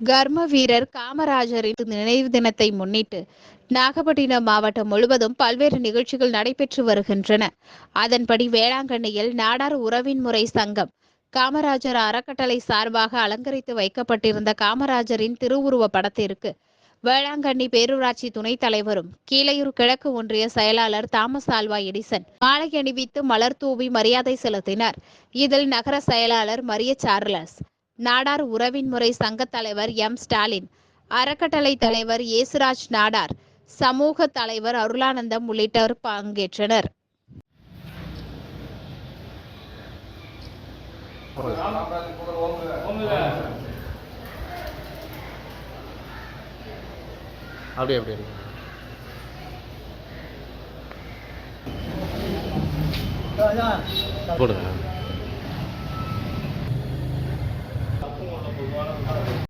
கர்ம வீரர் காமராஜரின் நினைவு தினத்தை முன்னிட்டு நாகப்பட்டினம் மாவட்டம் முழுவதும் பல்வேறு நிகழ்ச்சிகள் நடைபெற்று வருகின்றன. அதன்படி வேளாங்கண்ணியில் நாடார் உறவின் முறை சங்கம் காமராஜர் அறக்கட்டளை சார்பாக அலங்கரித்து வைக்கப்பட்டிருந்த காமராஜரின் திருவுருவ படத்திற்கு வேளாங்கண்ணி பேரூராட்சி துணைத் தலைவரும் கீழையூர் கிழக்கு ஒன்றிய செயலாளர் தாமஸ் ஆல்வா எடிசன் மாலை அணிவித்து மலர் தூவி மரியாதை செலுத்தினார். இதில் நகர செயலாளர் மரிய சார்லஸ் நாடார் உறவின் முறை சங்கத் தலைவர் எம். ஸ்டாலின் அறக்கட்டளை தலைவர் ஏசுராஜ் நாடார் சமூக தலைவர் அருளானந்தம் உள்ளிட்டோர் பங்கேற்றனர். அப்படியே அப்படியே. போடுங்க.